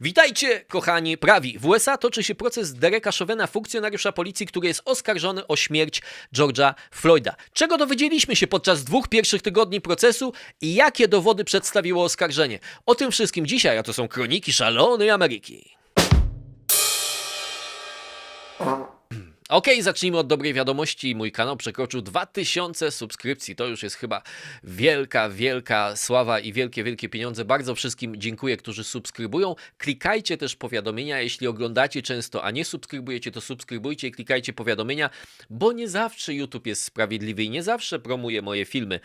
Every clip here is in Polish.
Witajcie, kochani prawi. W USA toczy się proces Dereka Chauvena, funkcjonariusza policji, który jest oskarżony o śmierć George'a Floyda. Czego dowiedzieliśmy się podczas dwóch pierwszych tygodni procesu i jakie dowody przedstawiło oskarżenie? O tym wszystkim dzisiaj, a to są kroniki szalonej Ameryki. Okej, zacznijmy od dobrej wiadomości. Mój kanał przekroczył 2000 subskrypcji. To już jest chyba wielka, wielka sława i wielkie, wielkie pieniądze. Bardzo wszystkim dziękuję, którzy subskrybują. Klikajcie też powiadomienia, jeśli oglądacie często, a nie subskrybujecie, to subskrybujcie i klikajcie powiadomienia, bo nie zawsze YouTube jest sprawiedliwy i nie zawsze promuje moje filmy.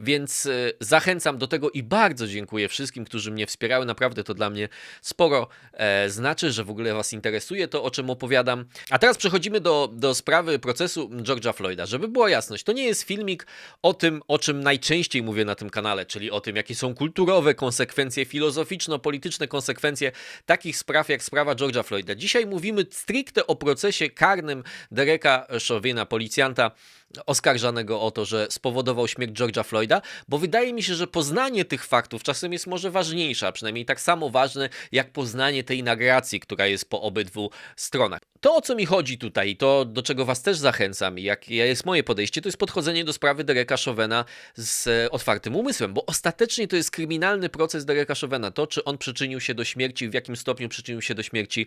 Więc e, zachęcam do tego i bardzo dziękuję wszystkim, którzy mnie wspierały. Naprawdę to dla mnie sporo e, znaczy, że w ogóle Was interesuje to, o czym opowiadam. A teraz przechodzimy do, do sprawy procesu George'a Floyda. Żeby była jasność, to nie jest filmik o tym, o czym najczęściej mówię na tym kanale, czyli o tym, jakie są kulturowe konsekwencje, filozoficzno-polityczne konsekwencje takich spraw jak sprawa George'a Floyda. Dzisiaj mówimy stricte o procesie karnym Dereka Chauvina, policjanta oskarżanego o to, że spowodował śmierć George'a Floyda, bo wydaje mi się, że poznanie tych faktów czasem jest może ważniejsze, a przynajmniej tak samo ważne jak poznanie tej narracji, która jest po obydwu stronach. To, o co mi chodzi tutaj, to do czego was też zachęcam i jakie jest moje podejście, to jest podchodzenie do sprawy Dereka Chauvena z e, otwartym umysłem, bo ostatecznie to jest kryminalny proces Dereka Chauvena, to czy on przyczynił się do śmierci, w jakim stopniu przyczynił się do śmierci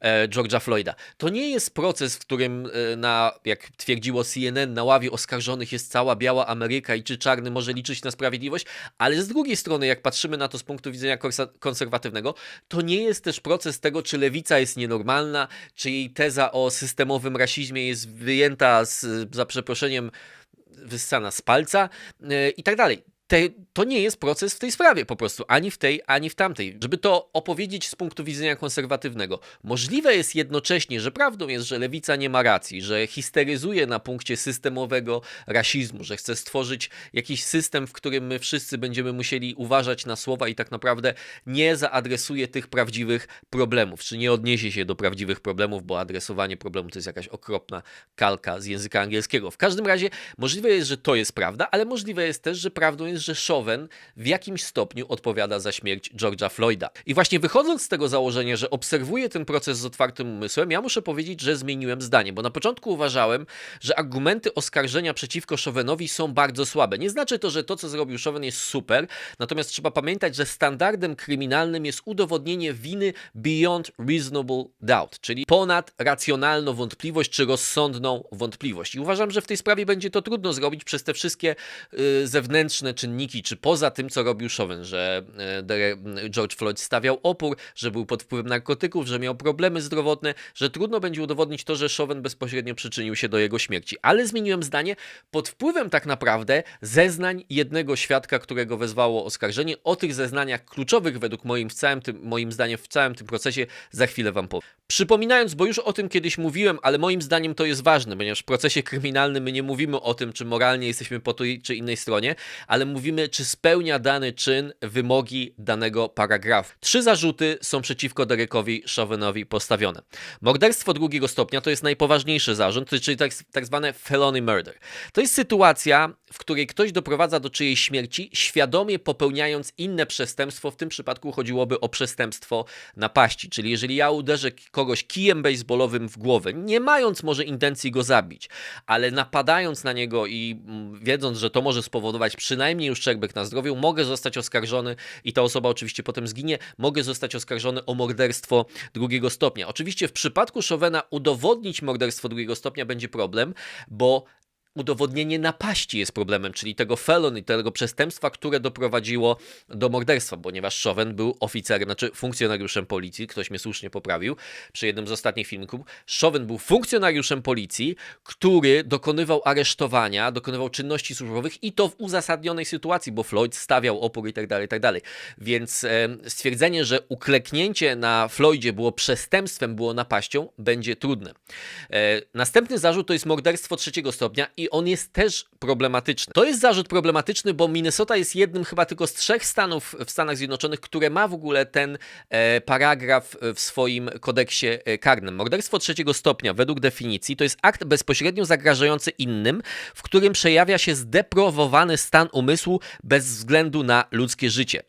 e, George'a Floyda. To nie jest proces, w którym e, na, jak twierdziło CNN, na ławie oskarżonych jest cała biała Ameryka i czy czarny może liczyć na sprawiedliwość, ale z drugiej strony, jak patrzymy na to z punktu widzenia konserwatywnego, to nie jest też proces tego, czy lewica jest nienormalna, czy jej teza o systemowym rasizmie jest wyjęta z, za przeproszeniem, wyssana z palca yy, i tak dalej. Te, to nie jest proces w tej sprawie po prostu, ani w tej, ani w tamtej. Żeby to opowiedzieć z punktu widzenia konserwatywnego, możliwe jest jednocześnie, że prawdą jest, że lewica nie ma racji, że histeryzuje na punkcie systemowego rasizmu, że chce stworzyć jakiś system, w którym my wszyscy będziemy musieli uważać na słowa i tak naprawdę nie zaadresuje tych prawdziwych problemów, czy nie odniesie się do prawdziwych problemów, bo adresowanie problemu to jest jakaś okropna kalka z języka angielskiego. W każdym razie możliwe jest, że to jest prawda, ale możliwe jest też, że prawdą jest, że Chauvin w jakimś stopniu odpowiada za śmierć George'a Floyda. I właśnie wychodząc z tego założenia, że obserwuję ten proces z otwartym umysłem, ja muszę powiedzieć, że zmieniłem zdanie, bo na początku uważałem, że argumenty oskarżenia przeciwko Chauvinowi są bardzo słabe. Nie znaczy to, że to, co zrobił Chauvin jest super, natomiast trzeba pamiętać, że standardem kryminalnym jest udowodnienie winy beyond reasonable doubt, czyli ponad racjonalną wątpliwość czy rozsądną wątpliwość. I uważam, że w tej sprawie będzie to trudno zrobić przez te wszystkie y, zewnętrzne czynniki, czy poza tym, co robił Chauvin, że e, Dere- George Floyd stawiał opór, że był pod wpływem narkotyków, że miał problemy zdrowotne, że trudno będzie udowodnić to, że Chauvin bezpośrednio przyczynił się do jego śmierci. Ale zmieniłem zdanie pod wpływem tak naprawdę zeznań jednego świadka, którego wezwało oskarżenie. O tych zeznaniach kluczowych według moim, w całym tym, moim zdaniem w całym tym procesie za chwilę wam powiem. Przypominając, bo już o tym kiedyś mówiłem, ale moim zdaniem to jest ważne, ponieważ w procesie kryminalnym my nie mówimy o tym, czy moralnie jesteśmy po tej czy innej stronie, ale mówimy, czy spełnia dany czyn wymogi danego paragrafu. Trzy zarzuty są przeciwko Derekowi Chauvinowi postawione. Morderstwo drugiego stopnia to jest najpoważniejszy zarzut, czyli tak, tak zwane felony murder. To jest sytuacja, w której ktoś doprowadza do czyjejś śmierci, świadomie popełniając inne przestępstwo. W tym przypadku chodziłoby o przestępstwo napaści. Czyli jeżeli ja uderzę kogoś kijem baseballowym w głowę, nie mając może intencji go zabić, ale napadając na niego i mm, wiedząc, że to może spowodować przynajmniej uszczerbek na zdrowiu, mogę zostać oskarżony i ta osoba oczywiście potem zginie, mogę zostać oskarżony o morderstwo drugiego stopnia. Oczywiście w przypadku Chauvena udowodnić morderstwo drugiego stopnia będzie problem, bo udowodnienie napaści jest problemem, czyli tego felony, tego przestępstwa, które doprowadziło do morderstwa, ponieważ Chauvin był oficerem, znaczy funkcjonariuszem policji, ktoś mnie słusznie poprawił przy jednym z ostatnich filmików. Chauvin był funkcjonariuszem policji, który dokonywał aresztowania, dokonywał czynności służbowych i to w uzasadnionej sytuacji, bo Floyd stawiał opór i tak dalej, tak dalej. Więc stwierdzenie, że ukleknięcie na Floydzie było przestępstwem, było napaścią, będzie trudne. E, następny zarzut to jest morderstwo trzeciego stopnia i on jest też problematyczny. To jest zarzut problematyczny, bo Minnesota jest jednym chyba tylko z trzech stanów w Stanach Zjednoczonych, które ma w ogóle ten e, paragraf w swoim kodeksie e, karnym. Morderstwo trzeciego stopnia, według definicji, to jest akt bezpośrednio zagrażający innym, w którym przejawia się zdeprowowany stan umysłu bez względu na ludzkie życie.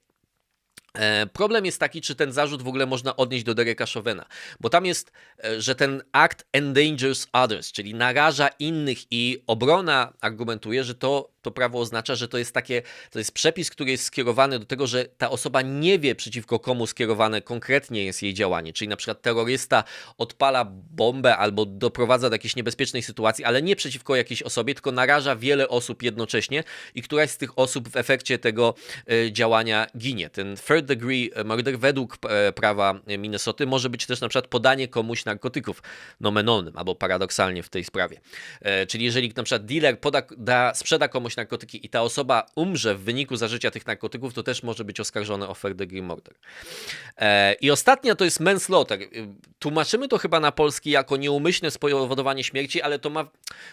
E, Problem jest taki, czy ten zarzut w ogóle można odnieść do Dereka Chauvena, bo tam jest, e, że ten akt endangers others, czyli naraża innych i obrona argumentuje, że to, to prawo oznacza, że to jest takie, to jest przepis, który jest skierowany do tego, że ta osoba nie wie przeciwko komu skierowane konkretnie jest jej działanie, czyli na przykład terrorysta odpala bombę albo doprowadza do jakiejś niebezpiecznej sytuacji, ale nie przeciwko jakiejś osobie, tylko naraża wiele osób jednocześnie i któraś z tych osób w efekcie tego e, działania ginie. Ten third degree murder według e, prawa Minnesoty może być też na przykład podanie komuś narkotyków nomen omen, albo paradoksalnie w tej sprawie. E, Czyli jeżeli na przykład dealer poda, da, sprzeda komuś narkotyki i ta osoba umrze w wyniku zażycia tych narkotyków, to też może być oskarżony o third degree murder. E, I ostatnia to jest manslaughter. Y, Tłumaczymy to chyba na polski jako nieumyślne spowodowanie śmierci, ale to ma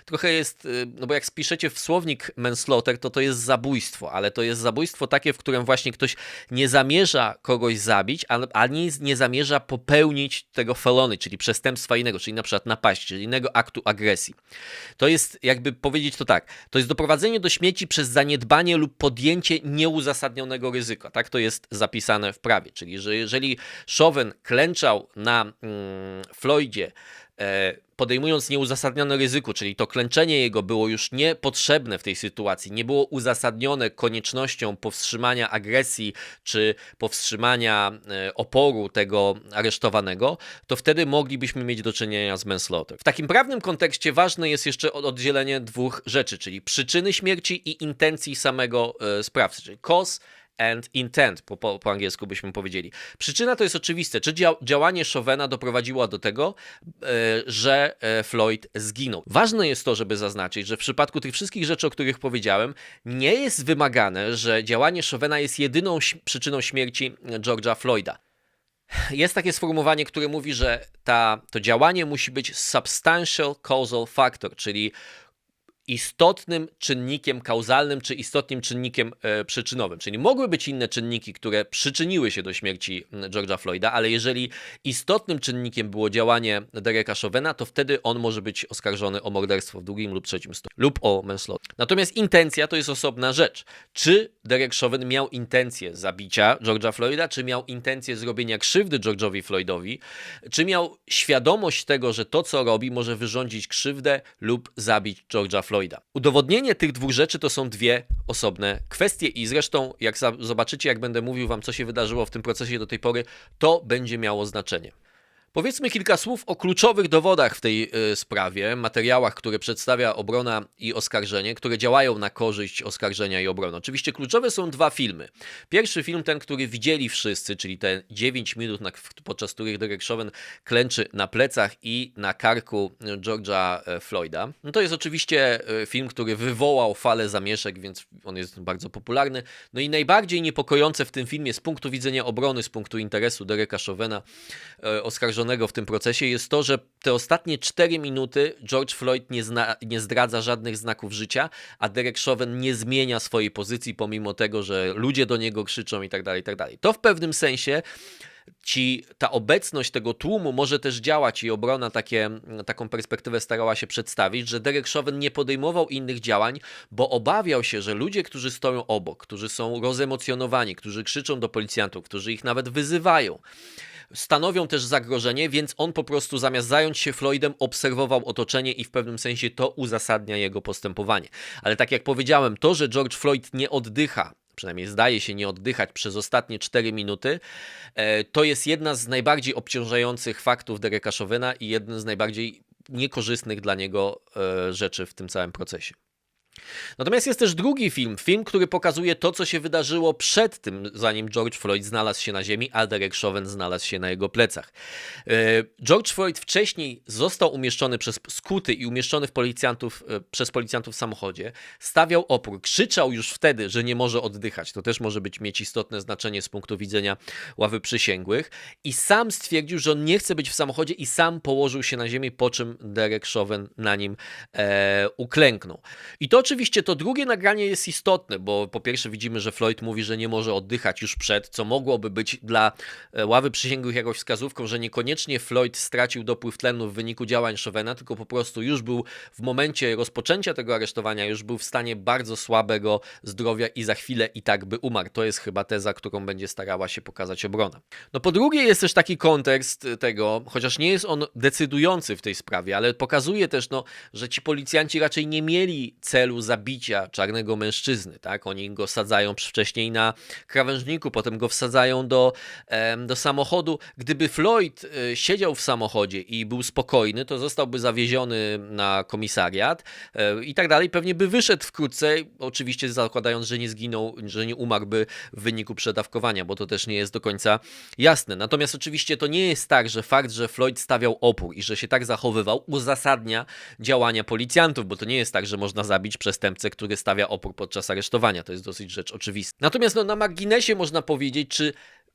trochę jest, y, no bo jak spiszecie w słownik manslaughter, to to jest zabójstwo, ale to jest zabójstwo takie, w którym właśnie ktoś nie zamierza kogoś zabić, ani nie zamierza popełnić tego felony, czyli przestępstwa innego, czyli na przykład napaści, czyli innego aktu agresji. To jest, jakby powiedzieć to tak, to jest doprowadzenie do śmierci przez zaniedbanie lub podjęcie nieuzasadnionego ryzyka. Tak to jest zapisane w prawie. Czyli, że jeżeli Chauvin klęczał na mm, Floydzie, podejmując nieuzasadnione ryzyko, czyli to klęczenie jego było już niepotrzebne w tej sytuacji, nie było uzasadnione koniecznością powstrzymania agresji czy powstrzymania e, oporu tego aresztowanego, to wtedy moglibyśmy mieć do czynienia z manslaughter. W takim prawnym kontekście ważne jest jeszcze od- oddzielenie dwóch rzeczy, czyli przyczyny śmierci i intencji samego e, sprawcy, czyli cause and intent, po, po, po angielsku byśmy powiedzieli. Przyczyna to jest oczywiste. Czy dzia działanie Chauvena doprowadziło do tego, e, że e, Floyd zginął? Ważne jest to, żeby zaznaczyć, że w przypadku tych wszystkich rzeczy, o których powiedziałem, nie jest wymagane, że działanie Chauvena jest jedyną przyczyną śmierci George'a Floyda. Jest takie sformułowanie, które mówi, że ta, to działanie musi być substantial causal factor, czyli istotnym czynnikiem kauzalnym czy istotnym czynnikiem e, przyczynowym. Czyli mogły być inne czynniki, które przyczyniły się do śmierci George'a Floyda, ale jeżeli istotnym czynnikiem było działanie Dereka Chauvena, to wtedy on może być oskarżony o morderstwo w drugim lub trzecim stopniu lub o manslaughter. Natomiast intencja to jest osobna rzecz. Czy Derek Chauvin miał intencję zabicia George'a Floyda, czy miał intencję zrobienia krzywdy George'owi Floydowi, czy miał świadomość tego, że to, co robi, może wyrządzić krzywdę lub zabić George'a Floyda. Udowodnienie tych dwóch rzeczy to są dwie osobne kwestie i zresztą, jak zobaczycie, jak będę mówił wam, co się wydarzyło w tym procesie do tej pory, to będzie miało znaczenie. Powiedzmy kilka słów o kluczowych dowodach w tej y, sprawie, materiałach, które przedstawia obrona i oskarżenie, które działają na korzyść oskarżenia i obrony. Oczywiście kluczowe są dwa filmy. Pierwszy film, ten, który widzieli wszyscy, czyli te 9 minut, podczas których Derek Chauvin klęczy na plecach i na karku George'a e, Floyda. No to jest oczywiście e, film, który wywołał falę zamieszek, więc on jest bardzo popularny. No i najbardziej niepokojące w tym filmie z punktu widzenia obrony, z punktu interesu Dereka Chauvina, e, w tym procesie, jest to, że te ostatnie 4 minuty George Floyd nie, zna, nie zdradza żadnych znaków życia, a Derek Chauvin nie zmienia swojej pozycji, pomimo tego, że ludzie do niego krzyczą i tak dalej, i tak dalej. To w pewnym sensie ci ta obecność tego tłumu może też działać i obrona takie, taką perspektywę starała się przedstawić, że Derek Chauvin nie podejmował innych działań, bo obawiał się, że ludzie, którzy stoją obok, którzy są rozemocjonowani, którzy krzyczą do policjantów, którzy ich nawet wyzywają, stanowią też zagrożenie, więc on po prostu zamiast zająć się Floydem, obserwował otoczenie i w pewnym sensie to uzasadnia jego postępowanie. Ale tak jak powiedziałem, to, że George Floyd nie oddycha, przynajmniej zdaje się nie oddychać przez ostatnie 4 minuty, e, to jest jedna z najbardziej obciążających faktów Dereka Chauvina i jeden z najbardziej niekorzystnych dla niego e, rzeczy w tym całym procesie. Natomiast jest też drugi film, film, który pokazuje to, co się wydarzyło przed tym, zanim George Floyd znalazł się na ziemi, a Derek Chauvin znalazł się na jego plecach. E, George Floyd wcześniej został umieszczony przez skuty i umieszczony policjantów, e, przez policjantów w samochodzie, stawiał opór, krzyczał już wtedy, że nie może oddychać. To też może być mieć istotne znaczenie z punktu widzenia ławy przysięgłych. I sam stwierdził, że on nie chce być w samochodzie i sam położył się na ziemi, po czym Derek Chauvin na nim e, uklęknął. I to oczywiście to drugie nagranie jest istotne, bo po pierwsze widzimy, że Floyd mówi, że nie może oddychać już przed, co mogłoby być dla e, ławy przysięgłych jakąś wskazówką, że niekoniecznie Floyd stracił dopływ tlenu w wyniku działań Chauvena, tylko po prostu już był w momencie rozpoczęcia tego aresztowania, już był w stanie bardzo słabego zdrowia i za chwilę i tak by umarł. To jest chyba teza, którą będzie starała się pokazać obrona. No po drugie jest też taki kontekst tego, chociaż nie jest on decydujący w tej sprawie, ale pokazuje też, no, że ci policjanci raczej nie mieli celu zabicia czarnego mężczyzny, tak? Oni go sadzają wcześniej na krawężniku, potem go wsadzają do, do samochodu. Gdyby Floyd e, siedział w samochodzie i był spokojny, to zostałby zawieziony na komisariat e, i tak dalej. Pewnie by wyszedł wkrótce, oczywiście zakładając, że nie zginął, że nie umarłby w wyniku przedawkowania, bo to też nie jest do końca jasne. Natomiast oczywiście to nie jest tak, że fakt, że Floyd stawiał opór i że się tak zachowywał, uzasadnia działania policjantów, bo to nie jest tak, że można zabić przestępcę, który stawia opór podczas aresztowania. To jest dosyć rzecz oczywista. Natomiast no, na marginesie można powiedzieć, czy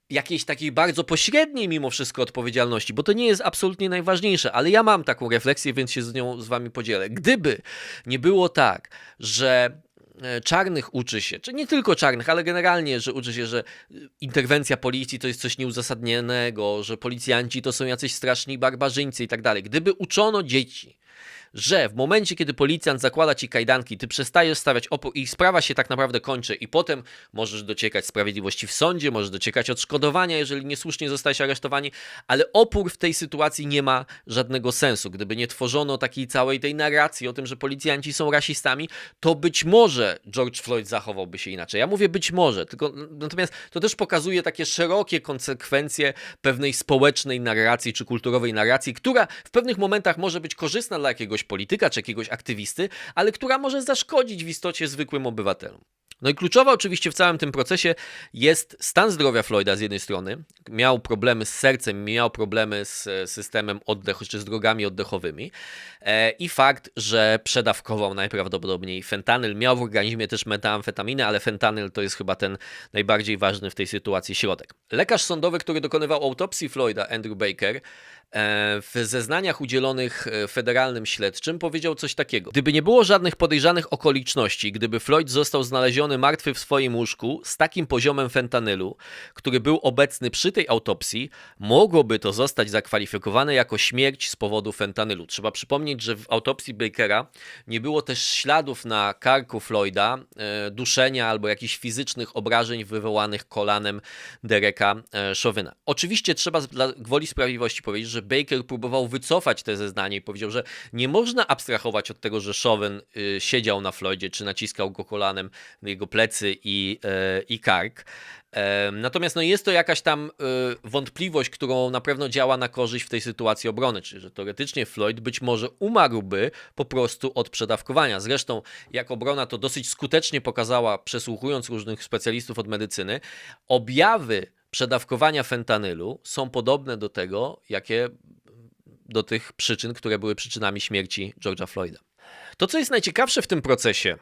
jakiejś takiej bardzo pośredniej mimo wszystko odpowiedzialności, bo to nie jest absolutnie najważniejsze, ale ja mam taką refleksję, więc się z nią z wami podzielę. Gdyby nie było tak, że e, czarnych uczy się, czy nie tylko czarnych, ale generalnie, że uczy się, że e, interwencja policji to jest coś nieuzasadnionego, że policjanci to są jacyś straszni barbarzyńcy i tak dalej. Gdyby uczono dzieci, że w momencie, kiedy policjant zakłada ci kajdanki, ty przestajesz stawiać opór i sprawa się tak naprawdę kończy i potem możesz dociekać sprawiedliwości w sądzie, możesz dociekać odszkodowania, jeżeli niesłusznie zostałeś aresztowani, ale opór w tej sytuacji nie ma żadnego sensu. Gdyby nie tworzono takiej całej tej narracji o tym, że policjanci są rasistami, to być może George Floyd zachowałby się inaczej. Ja mówię być może, tylko natomiast to też pokazuje takie szerokie konsekwencje pewnej społecznej narracji czy kulturowej narracji, która w pewnych momentach może być korzystna dla jakiegoś polityka czy jakiegoś aktywisty, ale która może zaszkodzić w istocie zwykłym obywatelom. No i kluczowa oczywiście w całym tym procesie jest stan zdrowia Floyda z jednej strony. Miał problemy z sercem, miał problemy z e, systemem oddechu, czy z drogami oddechowymi e, i fakt, że przedawkował najprawdopodobniej fentanyl. Miał w organizmie też metamfetaminę, ale fentanyl to jest chyba ten najbardziej ważny w tej sytuacji środek. Lekarz sądowy, który dokonywał autopsji Floyda, Andrew Baker, e, w zeznaniach udzielonych e, federalnym śledczym powiedział coś takiego. Gdyby nie było żadnych podejrzanych okoliczności, gdyby Floyd został znaleziony martwy w swoim łóżku z takim poziomem fentanylu, który był obecny przy tej autopsji, mogłoby to zostać zakwalifikowane jako śmierć z powodu fentanylu. Trzeba przypomnieć, że w autopsji Bakera nie było też śladów na karku Floyda, e, duszenia albo jakichś fizycznych obrażeń wywołanych kolanem Dereka e, Chauvin'a. Oczywiście trzeba dla gwoli sprawiedliwości powiedzieć, że Baker próbował wycofać te zeznanie i powiedział, że nie można abstrahować od tego, że Chauvin y, siedział na Floydzie, czy naciskał go kolanem jego plecy i, e, i kark. Natomiast no jest to jakaś tam e, wątpliwość, którą na pewno działa na korzyść w tej sytuacji obrony, czyli że teoretycznie Floyd być może umarłby po prostu od przedawkowania. Zresztą jak obrona to dosyć skutecznie pokazała, przesłuchując różnych specjalistów od medycyny, objawy przedawkowania fentanylu są podobne do tego, jakie do tych przyczyn, które były przyczynami śmierci George'a Floyda. To, co jest najciekawsze w tym procesie,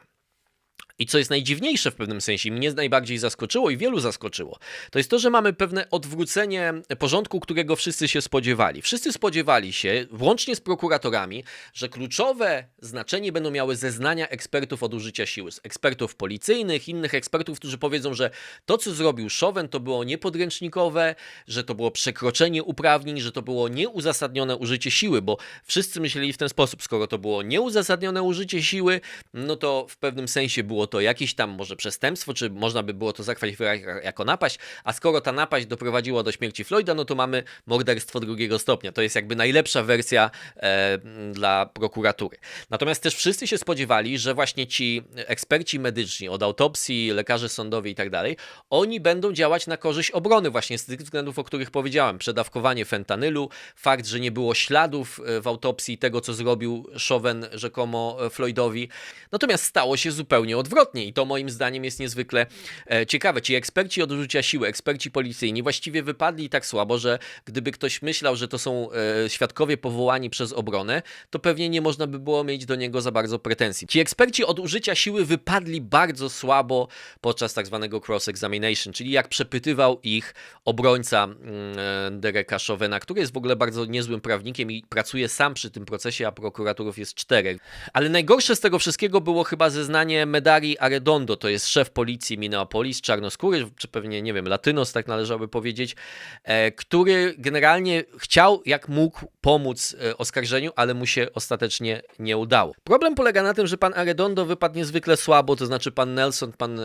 i co jest najdziwniejsze w pewnym sensie, mnie najbardziej zaskoczyło i wielu zaskoczyło, to jest to, że mamy pewne odwrócenie porządku, którego wszyscy się spodziewali. Wszyscy spodziewali się, włącznie z prokuratorami, że kluczowe znaczenie będą miały zeznania ekspertów od użycia siły, ekspertów policyjnych, innych ekspertów, którzy powiedzą, że to, co zrobił Chauvin, to było niepodręcznikowe, że to było przekroczenie uprawnień, że to było nieuzasadnione użycie siły, bo wszyscy myśleli w ten sposób, skoro to było nieuzasadnione użycie siły, no to w pewnym sensie było to jakieś tam może przestępstwo, czy można by było to zakwalifikować jako napaść, a skoro ta napaść doprowadziła do śmierci Floyda, no to mamy morderstwo drugiego stopnia. To jest jakby najlepsza wersja e, dla prokuratury. Natomiast też wszyscy się spodziewali, że właśnie ci eksperci medyczni od autopsji, lekarze sądowi i tak dalej, oni będą działać na korzyść obrony właśnie z tych względów, o których powiedziałem. Przedawkowanie fentanylu, fakt, że nie było śladów e, w autopsji tego, co zrobił Chauvin rzekomo e, Floydowi. Natomiast stało się zupełnie odwrotnie. Odwrotnie i to moim zdaniem jest niezwykle e, ciekawe. Ci eksperci od użycia siły, eksperci policyjni właściwie wypadli tak słabo, że gdyby ktoś myślał, że to są e, świadkowie powołani przez obronę, to pewnie nie można by było mieć do niego za bardzo pretensji. Ci eksperci od użycia siły wypadli bardzo słabo podczas tak zwanego cross-examination, czyli jak przepytywał ich obrońca mm, e, Dereka Chauvena, który jest w ogóle bardzo niezłym prawnikiem i pracuje sam przy tym procesie, a prokuratorów jest czterech. Ale najgorsze z tego wszystkiego było chyba zeznanie Medari Arredondo, to jest szef policji Minneapolis, czarnoskóry, czy pewnie, nie wiem, latynos, tak należałoby powiedzieć, e, który generalnie chciał, jak mógł, pomóc e, oskarżeniu, ale mu się ostatecznie nie udało. Problem polega na tym, że pan Arredondo wypadł niezwykle słabo, to znaczy pan Nelson, pan e,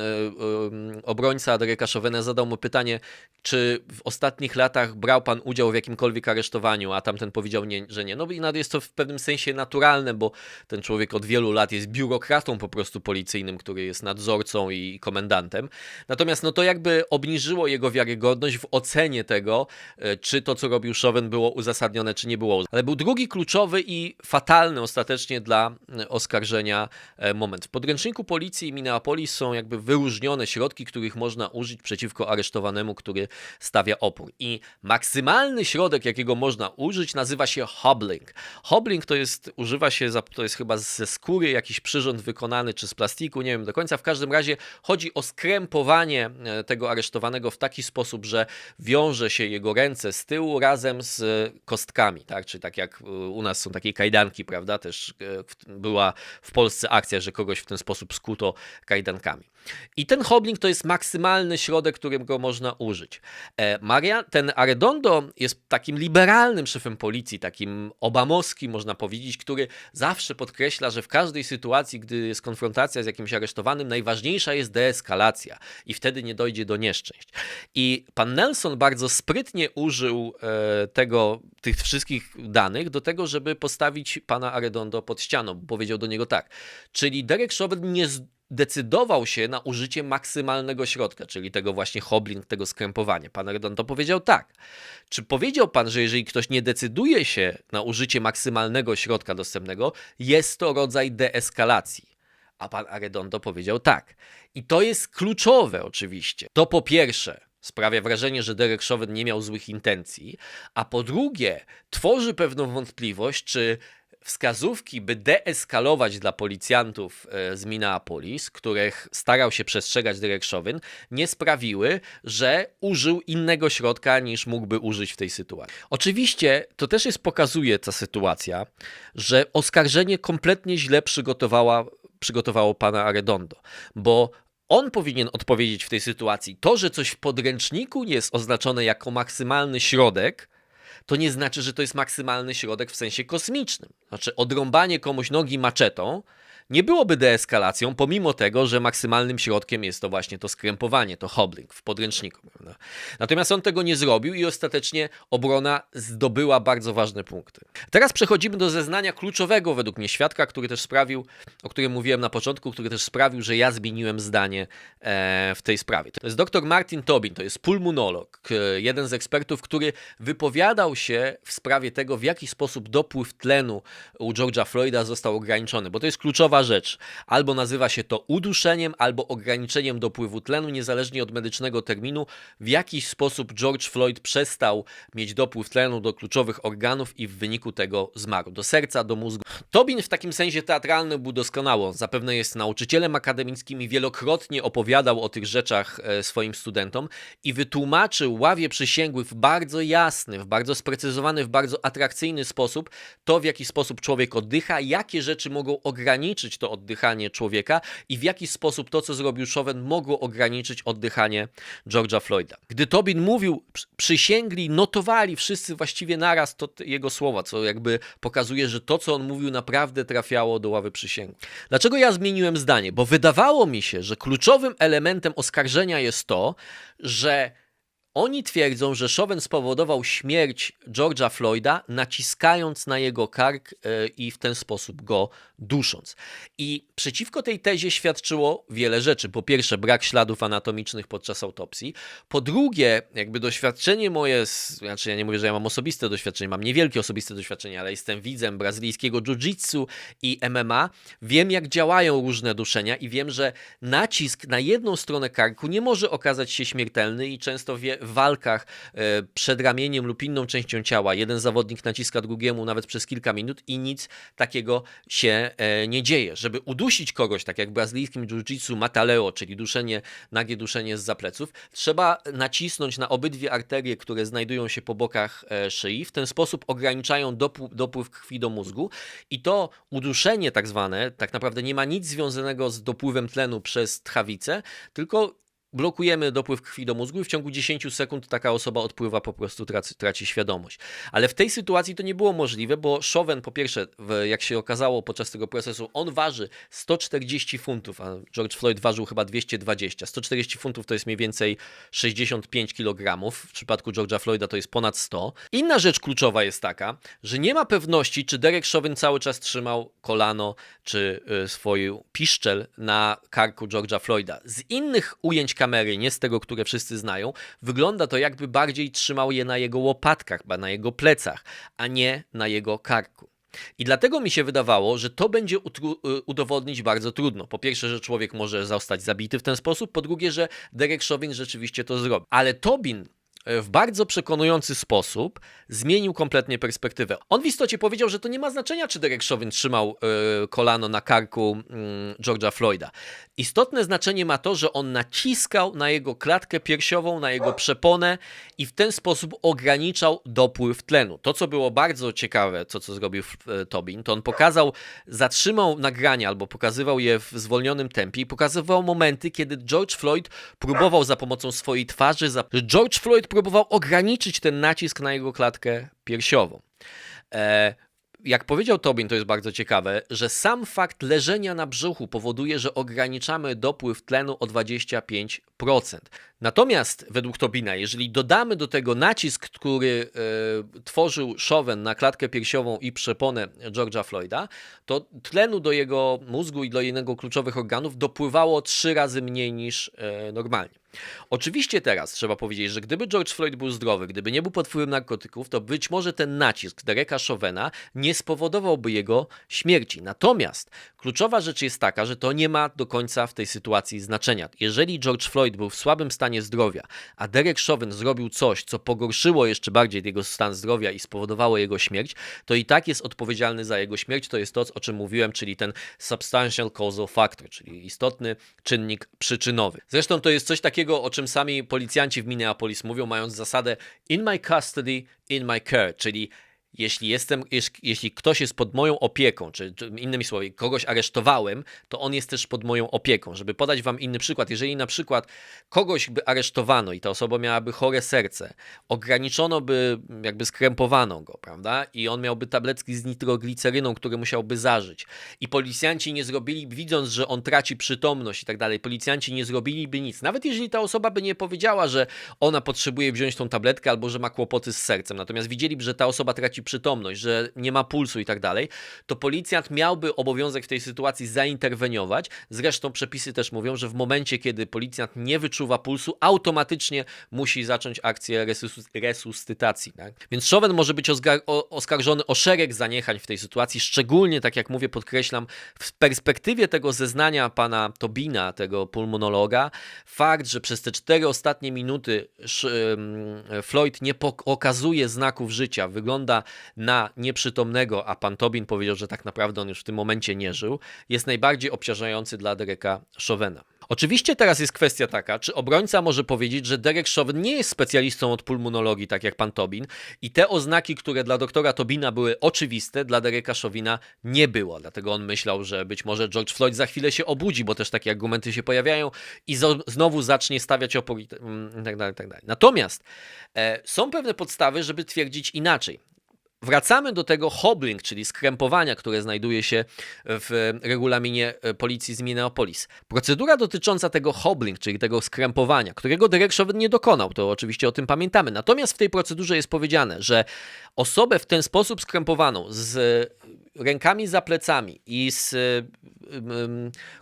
obrońca Dereka Chauvena zadał mu pytanie, czy w ostatnich latach brał pan udział w jakimkolwiek aresztowaniu, a tamten powiedział, nie, że nie. No i jest to w pewnym sensie naturalne, bo ten człowiek od wielu lat jest biurokratą po prostu policyjnym, który jest nadzorcą i komendantem. Natomiast no to jakby obniżyło jego wiarygodność w ocenie tego, e, czy to, co robił Chauvin było uzasadnione, czy nie było. Ale był drugi kluczowy i fatalny ostatecznie dla oskarżenia e, moment. W podręczniku policji Minneapolis są jakby wyróżnione środki, których można użyć przeciwko aresztowanemu, który stawia opór. I maksymalny środek, jakiego można użyć, nazywa się hobbling. Hobbling to jest, używa się, to jest chyba ze skóry jakiś przyrząd wykonany, czy z plastiku, nie do końca. W każdym razie chodzi o skrępowanie e, tego aresztowanego w taki sposób, że wiąże się jego ręce z tyłu razem z kostkami, tak? Czyli tak jak u nas są takie kajdanki, prawda? Też e, była w Polsce akcja, że kogoś w ten sposób skuto kajdankami. I ten hobbling to jest maksymalny środek, którym go można użyć. E, Maria, ten Arredondo jest takim liberalnym szefem policji, takim obamowskim, można powiedzieć, który zawsze podkreśla, że w każdej sytuacji, gdy jest konfrontacja z jakimś aresztowanym, najważniejsza jest deeskalacja i wtedy nie dojdzie do nieszczęść. I pan Nelson bardzo sprytnie użył e, tego, tych wszystkich danych do tego, żeby postawić pana Arredondo pod ścianą. Powiedział do niego tak, czyli Derek Chauvin nie zdecydował się na użycie maksymalnego środka, czyli tego właśnie hobbling, tego skrępowania. Pan Redondo powiedział tak. Czy powiedział pan, że jeżeli ktoś nie decyduje się na użycie maksymalnego środka dostępnego, jest to rodzaj deeskalacji? A pan Arredondo powiedział tak. I to jest kluczowe oczywiście. To po pierwsze sprawia wrażenie, że Derek Chauvin nie miał złych intencji, a po drugie tworzy pewną wątpliwość, czy wskazówki, by deeskalować dla policjantów e, z Minneapolis, których starał się przestrzegać Derek Chauvin, nie sprawiły, że użył innego środka niż mógłby użyć w tej sytuacji. Oczywiście to też jest pokazuje ta sytuacja, że oskarżenie kompletnie źle przygotowała, przygotowało pana Arredondo, bo on powinien odpowiedzieć w tej sytuacji. To, że coś w podręczniku jest oznaczone jako maksymalny środek, to nie znaczy, że to jest maksymalny środek w sensie kosmicznym. Znaczy, odrąbanie komuś nogi maczetą nie byłoby deeskalacją, pomimo tego, że maksymalnym środkiem jest to właśnie to skrępowanie, to hobbling w podręczniku. Prawda? Natomiast on tego nie zrobił i ostatecznie obrona zdobyła bardzo ważne punkty. Teraz przechodzimy do zeznania kluczowego według mnie świadka, który też sprawił, o którym mówiłem na początku, który też sprawił, że ja zmieniłem zdanie e, w tej sprawie. To jest dr Martin Tobin, to jest pulmonolog, e, jeden z ekspertów, który wypowiadał się w sprawie tego, w jaki sposób dopływ tlenu u George'a Floyda został ograniczony, bo to jest kluczowa rzecz. Albo nazywa się to uduszeniem, albo ograniczeniem dopływu tlenu, niezależnie od medycznego terminu, w jakiś sposób George Floyd przestał mieć dopływ tlenu do kluczowych organów i w wyniku tego zmarł. Do serca, do mózgu. Tobin w takim sensie teatralnym był doskonały. On Zapewne jest nauczycielem akademickim i wielokrotnie opowiadał o tych rzeczach e, swoim studentom i wytłumaczył ławie przysięgłych w bardzo jasny, w bardzo sprecyzowany, w bardzo atrakcyjny sposób to, w jaki sposób człowiek oddycha, jakie rzeczy mogą ograniczyć to oddychanie człowieka i w jaki sposób to, co zrobił Chauvin, mogło ograniczyć oddychanie George'a Floyda. Gdy Tobin mówił, przy- przysięgli, notowali wszyscy właściwie naraz to jego słowa, co jakby pokazuje, że to, co on mówił, naprawdę trafiało do ławy przysięgłych. Dlaczego ja zmieniłem zdanie? Bo wydawało mi się, że kluczowym elementem oskarżenia jest to, że Oni twierdzą, że Chauvin spowodował śmierć George'a Floyda, naciskając na jego kark e, i w ten sposób go dusząc. I przeciwko tej tezie świadczyło wiele rzeczy. Po pierwsze, brak śladów anatomicznych podczas autopsji. Po drugie, jakby doświadczenie moje, znaczy ja nie mówię, że ja mam osobiste doświadczenie, mam niewielkie osobiste doświadczenie, ale jestem widzem brazylijskiego jiu-jitsu i MMA. Wiem, jak działają różne duszenia i wiem, że nacisk na jedną stronę karku nie może okazać się śmiertelny i często wie, walkach e, przed ramieniem lub inną częścią ciała jeden zawodnik naciska drugiemu nawet przez kilka minut i nic takiego się e, nie dzieje. Żeby udusić kogoś, tak jak w brazylijskim jiu-jitsu mataleo, czyli duszenie, nagie duszenie z zapleców, trzeba nacisnąć na obydwie arterie, które znajdują się po bokach e, szyi. W ten sposób ograniczają dopł- dopływ krwi do mózgu i to uduszenie tak zwane tak naprawdę nie ma nic związanego z dopływem tlenu przez tchawicę, tylko blokujemy dopływ krwi do mózgu i w ciągu 10 sekund taka osoba odpływa, po prostu traci, traci świadomość. Ale w tej sytuacji to nie było możliwe, bo Chauvin po pierwsze, jak się okazało podczas tego procesu, on waży 140 funtów, a George Floyd ważył chyba 220. 140 funtów to jest mniej więcej 65 kg, w przypadku George'a Floyda to jest ponad 100. Inna rzecz kluczowa jest taka, że nie ma pewności, czy Derek Chauvin cały czas trzymał kolano, czy y, swój piszczel na karku George'a Floyda. Z innych ujęć nie z tego, które wszyscy znają, wygląda to jakby bardziej trzymał je na jego łopatkach, na jego plecach, a nie na jego karku. I dlatego mi się wydawało, że to będzie y, udowodnić bardzo trudno. Po pierwsze, że człowiek może zostać zabity w ten sposób, po drugie, że Derek Chauvin rzeczywiście to zrobi. Ale Tobin w bardzo przekonujący sposób zmienił kompletnie perspektywę. On w istocie powiedział, że to nie ma znaczenia, czy Derek Chauvin trzymał e, kolano na karku mm, George'a Floyda. Istotne znaczenie ma to, że on naciskał na jego klatkę piersiową, na jego przeponę i w ten sposób ograniczał dopływ tlenu. To, co było bardzo ciekawe, to co zrobił e, Tobin, to on pokazał, zatrzymał nagrania albo pokazywał je w zwolnionym tempie i pokazywał momenty, kiedy George Floyd próbował za pomocą swojej twarzy, za... George Floyd próbował ograniczyć ten nacisk na jego klatkę piersiową. E, jak powiedział Tobin, to jest bardzo ciekawe, że sam fakt leżenia na brzuchu powoduje, że ograniczamy dopływ tlenu o 25%. Natomiast według Tobina, jeżeli dodamy do tego nacisk, który e, tworzył Chauvin na klatkę piersiową i przeponę George'a Floyda, to tlenu do jego mózgu i do jego kluczowych organów dopływało trzy razy mniej niż e, normalnie. Oczywiście teraz trzeba powiedzieć, że gdyby George Floyd był zdrowy, gdyby nie był pod wpływem narkotyków, to być może ten nacisk Dereka Chauvena nie spowodowałby jego śmierci. Natomiast kluczowa rzecz jest taka, że to nie ma do końca w tej sytuacji znaczenia. Jeżeli George Floyd był w słabym stanie zdrowia, a Derek Chauvin zrobił coś, co pogorszyło jeszcze bardziej jego stan zdrowia i spowodowało jego śmierć, to i tak jest odpowiedzialny za jego śmierć. To jest to, o czym mówiłem, czyli ten substantial causal factor, czyli istotny czynnik przyczynowy. Zresztą to jest coś takiego, o czym sami policjanci w Minneapolis mówią, mając zasadę in my custody, in my care, czyli jeśli jestem, jeś- jeśli ktoś jest pod moją opieką, czy, czy innymi słowy, kogoś aresztowałem, to on jest też pod moją opieką. Żeby podać wam inny przykład, jeżeli na przykład kogoś by aresztowano i ta osoba miałaby chore serce, ograniczono by, jakby skrępowano go, prawda? I on miałby tabletki z nitrogliceryną, które musiałby zażyć. I policjanci nie zrobili, widząc, że on traci przytomność i tak dalej, policjanci nie zrobiliby nic. Nawet jeżeli ta osoba by nie powiedziała, że ona potrzebuje wziąć tą tabletkę albo że ma kłopoty z sercem, natomiast widzieliby, że ta osoba traci przytomność, że nie ma pulsu i tak dalej, to policjant miałby obowiązek w tej sytuacji zainterweniować. Zresztą przepisy też mówią, że w momencie, kiedy policjant nie wyczuwa pulsu, automatycznie musi zacząć akcję resus- resuscytacji. Tak? Więc Chauvin może być oskarżony o szereg zaniechań w tej sytuacji, szczególnie, tak jak mówię, podkreślam, w perspektywie tego zeznania pana Tobina, tego pulmonologa, fakt, że przez te cztery ostatnie minuty Floyd nie okazuje znaków życia, wygląda na nieprzytomnego, a pan Tobin powiedział, że tak naprawdę on już w tym momencie nie żył, jest najbardziej obciążający dla Dereka Chauvena. Oczywiście teraz jest kwestia taka, czy obrońca może powiedzieć, że Derek Chauvin nie jest specjalistą od pulmonologii, tak jak pan Tobin, i te oznaki, które dla doktora Tobina były oczywiste, dla Dereka Chauvina nie było. Dlatego on myślał, że być może George Floyd za chwilę się obudzi, bo też takie argumenty się pojawiają i znowu zacznie stawiać opór i t- mm, tak tak. Natomiast e, są pewne podstawy, żeby twierdzić inaczej. Wracamy do tego hobbling, czyli skrępowania, które znajduje się w regulaminie e, policji z Minneapolis. Procedura dotycząca tego hobbling, czyli tego skrępowania, którego Derek Chauvin nie dokonał, to oczywiście o tym pamiętamy. Natomiast w tej procedurze jest powiedziane, że osobę w ten sposób skrępowaną z rękami za plecami i z em,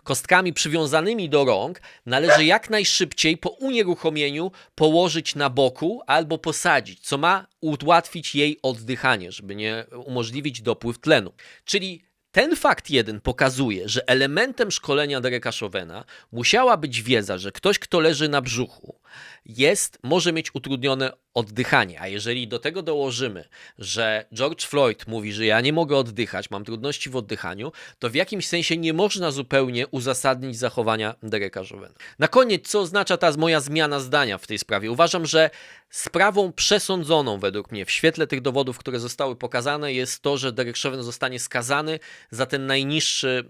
kostkami przywiązanymi do rąk należy jak najszybciej po unieruchomieniu położyć na boku albo posadzić, co ma ułatwić jej oddychanie, żeby nie umożliwić dopływ tlenu. Czyli ten fakt jeden pokazuje, że elementem szkolenia Dereka Chauvena musiała być wiedza, że ktoś, kto leży na brzuchu, jest, może mieć utrudnione oddychanie. A jeżeli do tego dołożymy, że George Floyd mówi, że ja nie mogę oddychać, mam trudności w oddychaniu, to w jakimś sensie nie można zupełnie uzasadnić zachowania Dereka Chauvena. Na koniec, co oznacza ta moja zmiana zdania w tej sprawie? Uważam, że sprawą przesądzoną według mnie w świetle tych dowodów, które zostały pokazane, jest to, że Derek Chauvin zostanie skazany za ten najniższy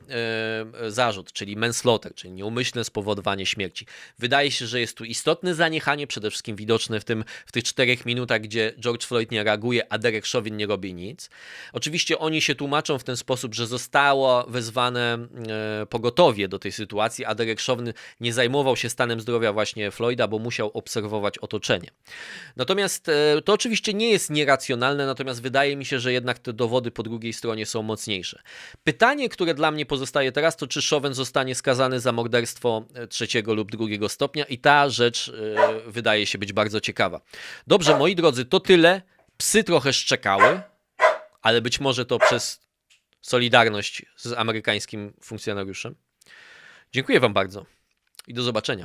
e, zarzut, czyli manslaughter, czyli nieumyślne spowodowanie śmierci. Wydaje się, że jest tu istotne zaniechanie, przede wszystkim widoczne w, tym, w tych czterech minutach, gdzie George Floyd nie reaguje, a Derek Chauvin nie robi nic. Oczywiście oni się tłumaczą w ten sposób, że zostało wezwane e, pogotowie do tej sytuacji, a Derek Chauvin nie zajmował się stanem zdrowia właśnie Floyda, bo musiał obserwować otoczenie. Natomiast e, to oczywiście nie jest nieracjonalne, natomiast wydaje mi się, że jednak te dowody po drugiej stronie są mocniejsze. Pytanie, które dla mnie pozostaje teraz, to czy Chauvin zostanie skazany za morderstwo e, trzeciego lub drugiego stopnia i ta rzecz wydaje się być bardzo ciekawa. Dobrze, moi drodzy, to tyle. Psy trochę szczekały, ale być może to przez solidarność z amerykańskim funkcjonariuszem. Dziękuję Wam bardzo i do zobaczenia.